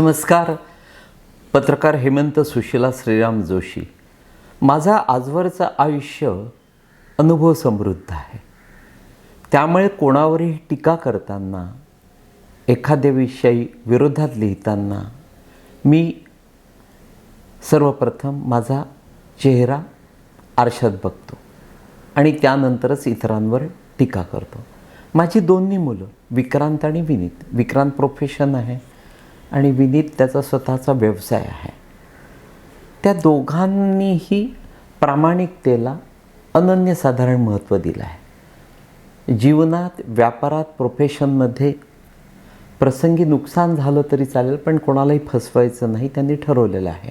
नमस्कार. पत्रकार हेमंत सुशीला श्रीराम जोशी. माझा आजवरचं आयुष्य अनुभव समृद्ध आहे. त्यामुळे कोणावरही टीका करताना एखाद्याविषयी विरोधात लिहिताना मी सर्वप्रथम माझा चेहरा आरशात बघतो आणि त्यानंतरच इतरांवर टीका करतो. माझी दोन्ही मुलं विक्रांत आणि विनीत. विक्रांत प्रोफेशन आहे. आणि विनीत त्याचा स्वतःचा व्यवसाय आहे. त्या दोघांनीही प्रामाणिकतेला अनन्यसाधारण महत्त्व दिलं आहे. जीवनात व्यापारात प्रोफेशनमध्ये प्रसंगी नुकसान झालं तरी चालेल पण कोणालाही फसवायचं नाही त्यांनी ठरवलेलं आहे.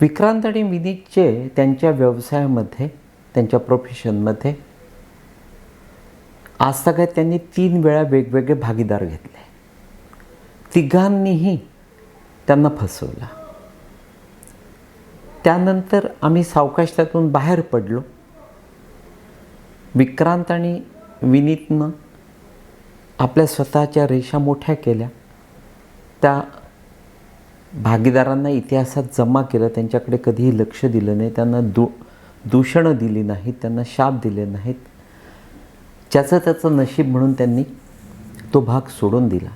विक्रांत आणि विनीतचे त्यांच्या व्यवसायामध्ये त्यांच्या प्रोफेशनमध्ये आज तक त्यांनी तीन वेळा वेगवेगळे भागीदार घेतले. तिघांनीही त्यांना फसवला. त्यानंतर आम्ही सावकाश त्यातून बाहेर पडलो. विक्रांत आणि विनीतनं आपल्या स्वतःच्या रेषा मोठ्या केल्या. त्या भागीदारांना इतिहासात जमा केलं. त्यांच्याकडे कधीही लक्ष दिलं नाही. त्यांना दू दूषणं दिली नाहीत. त्यांना शाप दिले नाहीत. ज्याचं त्याचं नशीब म्हणून त्यांनी तो भाग सोडून दिला.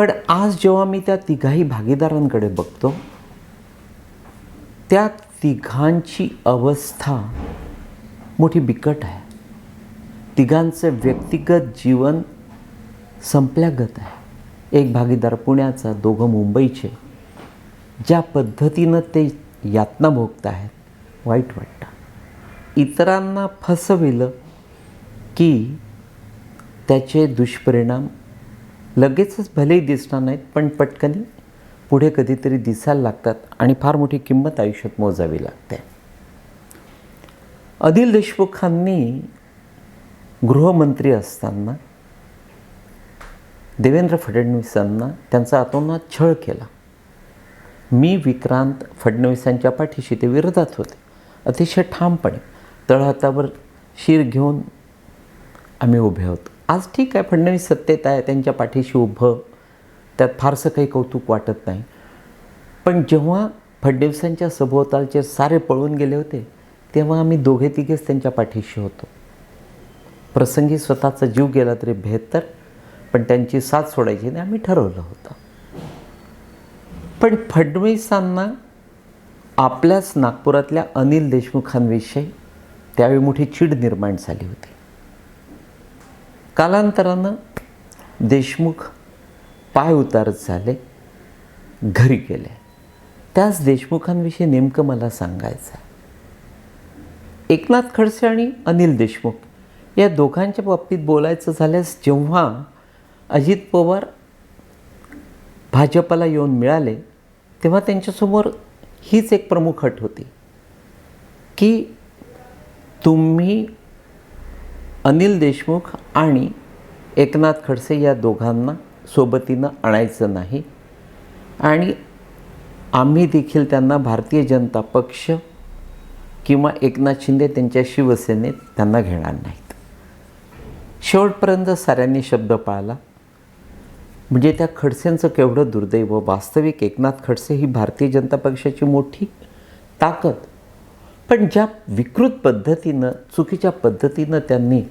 पण आज जेव्हा मी त्या तिघाही भागीदारांकडे बघतो त्या तिघांची अवस्था मोठी बिकट आहे. तिघांचं व्यक्तिगत जीवन संपल्यागत आहे. एक भागीदार पुण्याचा दोघं मुंबईचे. ज्या पद्धतीनं ते यातना भोगत आहेत वाईट वाटतं. इतरांना फसविलं की त्याचे दुष्परिणाम लगेचच भलेही दिसणार नाहीत पण पटकनी पुढे कधीतरी दिसायला लागतात आणि फार मोठी किंमत आयुष्यात मोजावी लागते. अनिल देशमुखांनी गृहमंत्री असताना देवेंद्र फडणवीसांना त्यांचा अतोनात छळ केला. मी विक्रांत फडणवीसांच्या पाठीशी ते विरोधात होते. अतिशय ठामपणे तळहातावर शिर घेऊन आम्ही उभे होतो. आज ठीक आहे फडणवीस सत्तेत आहे त्यांच्या पाठीशी उभं. त्यात फारसं काही कौतुक वाटत नाही. पण जेव्हा फडणवीसांच्या सभोवतालचे सारे पळून गेले होते तेव्हा आम्ही दोघे तिघेच त्यांच्या पाठीशी होतो. प्रसंगी स्वतःचा जीव गेला तरी बेहतर पण त्यांची साथ सोडायची नाही आम्ही ठरवलं होतं. पण फडणवीसांना आपल्याच नागपुरातल्या अनिल देशमुखांविषयी त्यावेळी मोठी चीड निर्माण झाली होती. कालांतरानं देशमुख पाय उतारत झाले घरी गेले. त्याच देशमुखांविषयी नेमकं मला सांगायचं आहे. एकनाथ खडसे आणि अनिल देशमुख या दोघांच्या बाबतीत बोलायचं झाल्यास जेव्हा अजित पवार भाजपला येऊन मिळाले तेव्हा त्यांच्यासमोर हीच एक प्रमुख अट होती की तुम्ही अनिल देशमुख आणि एकनाथ खडसे या दोघांना सोबतीनं आणायचं नाही. आणि आम्ही देखील त्यांना भारतीय जनता पक्ष किंवा एकनाथ शिंदे त्यांच्या शिवसेनेत त्यांना घेणार नाहीत. शेवटपर्यंत साऱ्यांनी शब्द पाळला. म्हणजे त्या खडसेंचं केवढं दुर्दैव वास्तविक एकनाथ खडसे ही भारतीय जनता पक्षाची मोठी ताकद पण ज्या विकृत पद्धतीनं चुकीच्या पद्धतीनं त्यांनी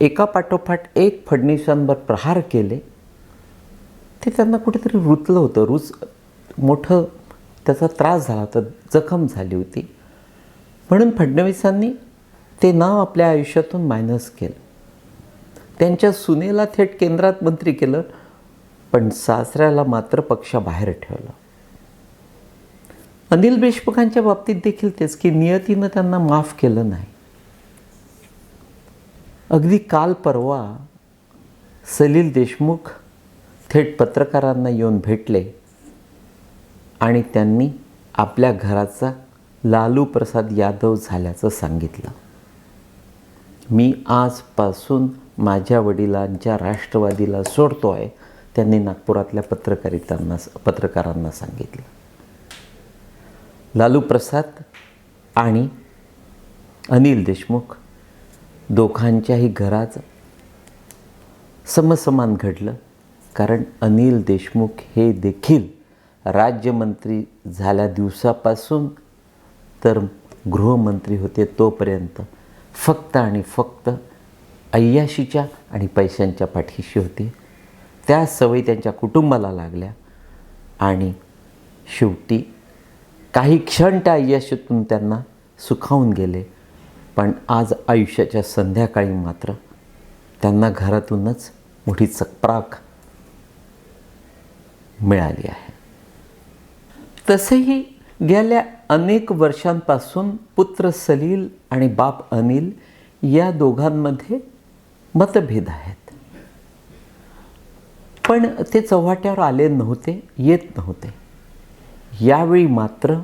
एका पाठोपाठ एक फडणवीसांवर प्रहार केले ते त्यांना कुठेतरी रुतलं होतं. रुच मोठं त्याचा त्रास झाला होता जखम झाली होती. म्हणून फडणवीसांनी ते नाव आपल्या आयुष्यातून मायनस केलं. त्यांच्या सुनेला थेट केंद्रात मंत्री केलं पण सासऱ्याला मात्र पक्षाबाहेर ठेवलं. अनिल देशमुखांच्या बाबतीत देखील तेच की नियतीनं त्यांना माफ केलं नाही. अगदी काल परवा सलील देशमुख थेट पत्रकारांना येऊन भेटले आणि त्यांनी आपल्या घराचा लालू प्रसाद यादव झाल्याचं सांगितलं. मी आजपासून माझ्या वडिलांच्या राष्ट्रवादीला सोडतो आहे त्यांनी नागपुरातल्या पत्रकारितांना पत्रकारांना सांगितलं. लालू प्रसाद आणि अनिल देशमुख दोघांच्याही घराचं समसमान घडलं. कारण अनिल देशमुख हे देखील राज्यमंत्री झाल्या दिवसापासून तर गृहमंत्री होते तोपर्यंत. फक्त आणि फक्त अय्याशीच्या आणि पैशांच्या पाठीशी होते. त्या सवयी त्यांच्या कुटुंबाला लागल्या आणि शेवटी काही क्षण त्या यशातून त्यांना सुखावून गेले. पण आज आयुष्याच्या संध्याकाळी मात्र त्यांना घरातूनच मोठी चकप्राक मिळाली आहे. तसेही गेल्या अनेक वर्षांपासून पुत्र सलील आणि बाप अनिल या दोघांमध्ये मतभेद आहेत. पण ते चव्हाट्यावर आले नव्हते येत नव्हते. यावेळी मात्र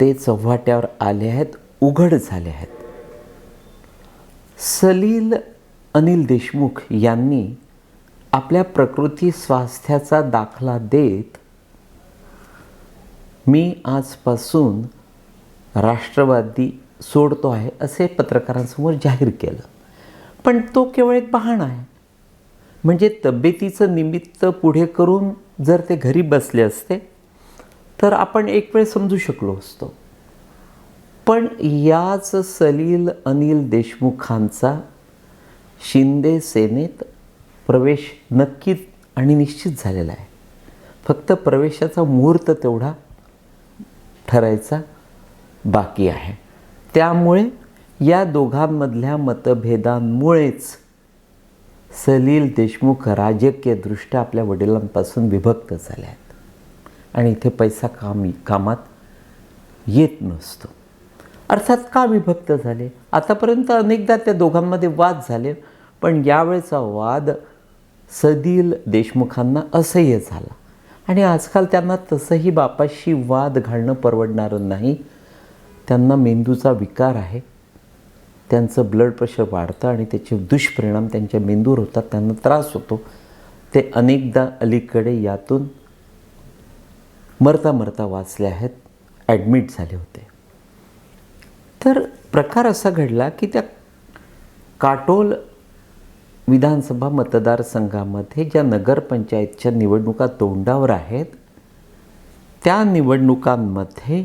ते चव्हाट्यावर आले आहेत उघड झाले आहेत. सलील अनिल देशमुख यांनी आपल्या प्रकृती स्वास्थ्याचा दाखला देत मी आजपासून राष्ट्रवादी सोडतो आहे असे पत्रकारांसमोर जाहीर केलं. पण तो केवळ एक बहाणा आहे. म्हणजे तब्येतीचं निमित्त पुढे करून जर ते घरी बसले असते तर आपण एक वेळ समजू शकलो असतो. पण याच सलील अनिल देशमुखांचा शिंदे सेनेत प्रवेश नक्की आणि निश्चित झालेला आहे. फक्त प्रवेशाचा मुहूर्त तेवढा ठरायचा बाकी आहे. त्यामुळे या दोघांमधल्या मतभेदांमुळेच सलील देशमुख राजकीयदृष्ट्या आपल्या वडिलांपासून विभक्त झाले आहेत. आणि इथे पैसा कामी कामात येत नसतो. अर्थात का विभक्त झाले? आतापर्यंत अनेकदा त्या दोघांमध्ये वाद झाले पण यावेळचा वाद सदील देशमुखांना असह्य झाला. आणि आजकाल त्यांना तसंही बापाशी वाद घालणं परवडणारं नाही. त्यांना मेंदूचा विकार आहे. त्यांचं ब्लड प्रेशर वाढतं आणि त्याचे दुष्परिणाम त्यांच्या मेंदूवर होतात त्यांना त्रास होतो. ते अनेकदा अलीकडे यातून मरता मरता वाचले आहेत ॲडमिट झाले होते. तर प्रकार असा घडला की त्या काटोल विधानसभा मतदारसंघामध्ये ज्या नगरपंचायतच्या निवडणुका तोंडावर आहेत त्या निवडणुकांमध्ये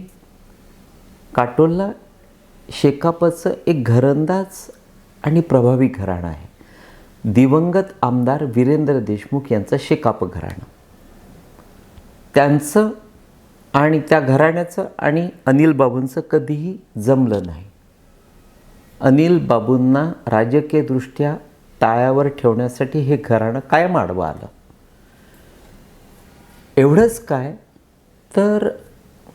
काटोलला शेकापचं एक घरंदाज आणि प्रभावी घराणं आहे. दिवंगत आमदार वीरेंद्र देशमुख यांचं शेकाप घराणं. त्यांचं आणि त्या घराण्याचं आणि अनिल बाबूंचं कधीही जमलं नाही. अनिल बाबूंना राजकीयदृष्ट्या टाळ्यावर ठेवण्यासाठी हे घराणं कायम आडवं आलं. एवढंच काय? तर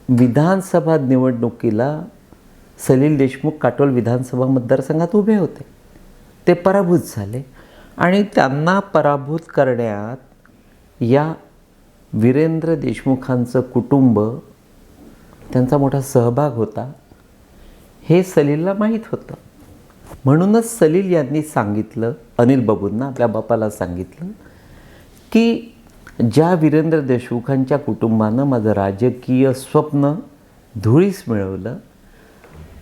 विधानसभा निवडणुकीला सलील देशमुख काटोल विधानसभा मतदारसंघात उभे होते. ते पराभूत झाले आणि त्यांना पराभूत करण्यात या वीरेंद्र देशमुखांचं कुटुंब त्यांचा मोठा सहभाग होता हे सलीलला माहीत होतं. म्हणूनच सलील यांनी सांगितलं अनिल बाबूंना आपल्या बापाला सांगितलं की ज्या वीरेंद्र देशमुखांच्या कुटुंबानं माझं राजकीय स्वप्न धुळीस मिळवलं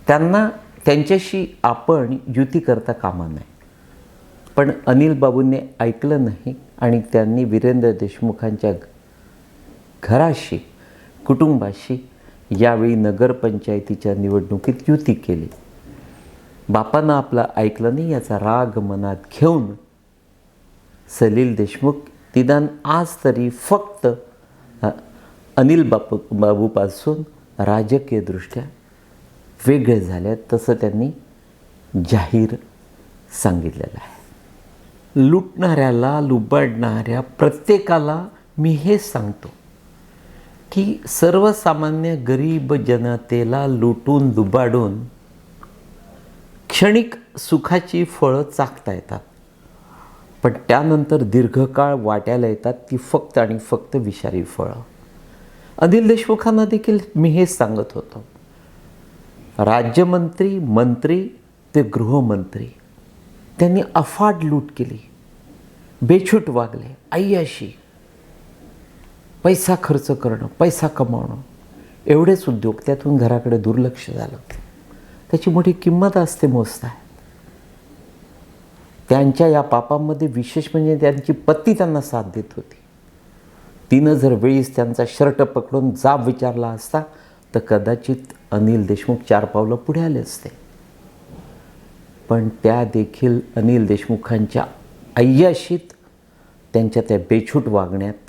त्यांना त्यांच्याशी आपण युती करता कामा नाही पण अनिल बाबूंनी ऐकलं नाही आणि त्यांनी वीरेंद्र देशमुखांच्या घराशी कुटुंबाशी यावेळी नगरपंचायतीच्या निवडणुकीत युती केली. बापानं आपलं ऐकलं नाही याचा राग मनात घेऊन सलील देशमुख निदान आज तरी फक्त अनिल बापू बाबूपासून राजकीयदृष्ट्या वेगळे झाले तसं त्यांनी जाहीर सांगितलेलं आहे. लुटणाऱ्याला लुबाडणाऱ्या प्रत्येकाला मी हे सांगतो. की सर्वसामान्य गरीब जनतेला लुटून दुबाडून क्षणिक सुखाची फळं चाकता येतात. पण त्यानंतर दीर्घकाळ वाट्याला येतात ती फक्त आणि फक्त विषारी फळं. अनिल देशमुखांना देखील मी हेच सांगत होतो. राज्यमंत्री मंत्री ते गृहमंत्री त्यांनी अफाट लूट केली. बेछूट वागले अय्याशी पैसा खर्च करणं पैसा कमावणं. एवढेच उद्योग त्यातून घराकडे दुर्लक्ष झालं. त्याची मोठी किंमत असते मोजता. त्यांच्या या पापामध्ये विशेष म्हणजे त्यांची पत्नी त्यांना साथ देत होती. तिनं जर वेळीच त्यांचा शर्ट पकडून जाब विचारला असता तर कदाचित अनिल देशमुख चार पावलं पुढे आले असते. पण त्या देखील अनिल देशमुखांच्या अय्याशीत त्यांच्या त्या बेछूट वागण्यात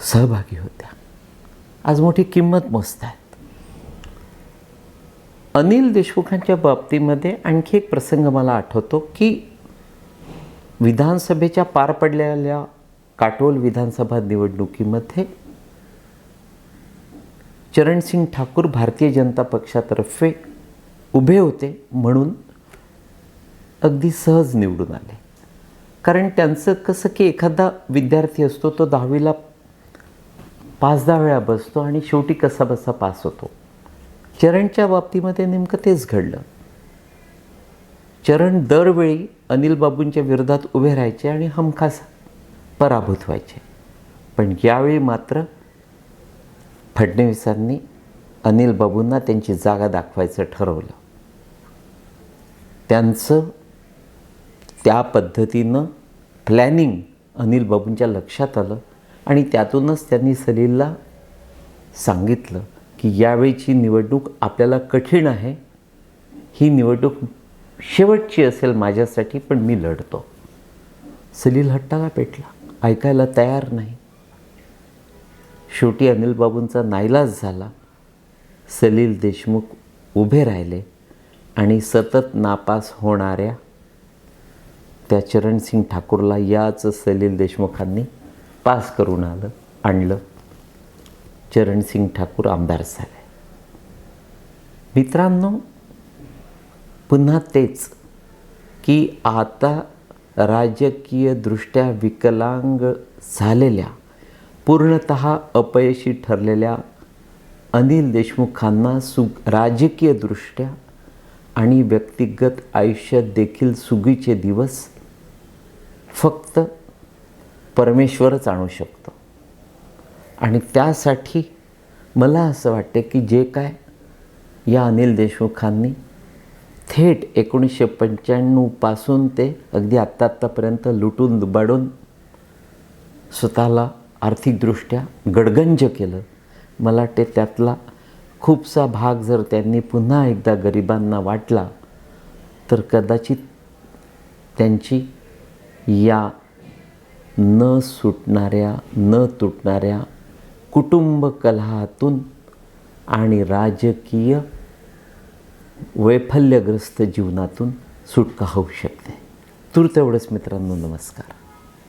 सहभागी होत्या. आज मोठी किंमत मोजत आहेत अनिल देशमुखांच्या बाबतीमध्ये आणखी एक प्रसंग मला आठवतो की विधानसभेच्या पार पडलेल्या काटोल विधानसभा निवडणुकीमध्ये चरणसिंग ठाकूर भारतीय जनता पक्षातर्फे उभे होते म्हणून अगदी सहज निवडून आले. कारण त्यांचं कसं की एखादा विद्यार्थी असतो तो दहावीला पाच दहा वेळा बसतो आणि शेवटी कसा बसा पास होतो. चरणच्या बाबतीमध्ये नेमकं तेच घडलं. चरण दरवेळी अनिल बाबूंच्या विरोधात उभे राहायचे आणि हमखास पराभूत व्हायचे. पण यावेळी मात्र फडणवीसांनी अनिल बाबूंना त्यांची जागा दाखवायचं ठरवलं. त्यांचं त्या पद्धतीनं प्लॅनिंग अनिल बाबूंच्या लक्षात आलं. आणि त्यातूनच त्यांनी सलीलला सांगितलं की यावेळीची निवडणूक आपल्याला कठीण आहे. ही निवडणूक शेवटची असेल माझ्यासाठी पण मी लढतो. सलील हट्टाला पेटला. ऐकायला तयार नाही. शेवटी अनिल बाबूंचा नाईलाज झाला. सलील देशमुख उभे राहिले आणि सतत नापास होणाऱ्या त्या चरणसिंग ठाकूरला याच सलील देशमुखांनी पास करून आलं आणलं. चरणसिंग ठाकूर आमदार झाले. मित्रांनो पुन्हा तेच की आता राजकीयदृष्ट्या विकलांग झालेल्या पूर्णत अपयशी ठरलेल्या अनिल देशमुखांना सु राजकीयदृष्ट्या आणि व्यक्तिगत आयुष्यात देखील सुगीचे दिवस फक्त परमेश्वरच आणू शकतो. आणि त्यासाठी मला असं वाटते की जे काय या अनिल देशमुखांनी थेट एकोणीसशे पंच्याण्णवपासून ते अगदी आत्ता आत्तापर्यंत लुटून दुबाडून स्वतःला आर्थिकदृष्ट्या गडगंज केलं. मला वाटते त्यातला खूपसा भाग जर त्यांनी पुन्हा एकदा गरिबांना वाटला तर कदाचित त्यांची या न सुटणाऱ्या न तुटणाऱ्या कुटुंब कलहातून आणि राजकीय वैफल्यग्रस्त जीवनातून सुटका होऊ शकते. तूर तेवढंच मित्रांनो नमस्कार.